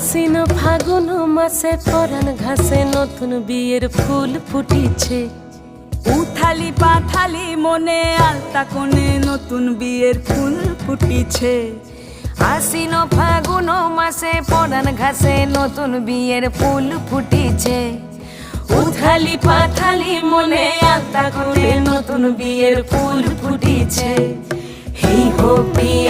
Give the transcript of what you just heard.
আশ্বিন ফাগুন মাসে পরান ঘাসে নতুন বিয়ের ফুল ফুটিছে। উথালি পাথালি মনে আলতা কোণে নতুন বিয়ের ফুল ফুটিছে। আশ্বিন ফাগুন মাসে পরান ঘাসে নতুন বিয়ের ফুল ফুটিছে। উথালি পাথালি মনে আলতা করে নতুন বিয়ের ফুল ফুটিছে। এই হো পিয়ালি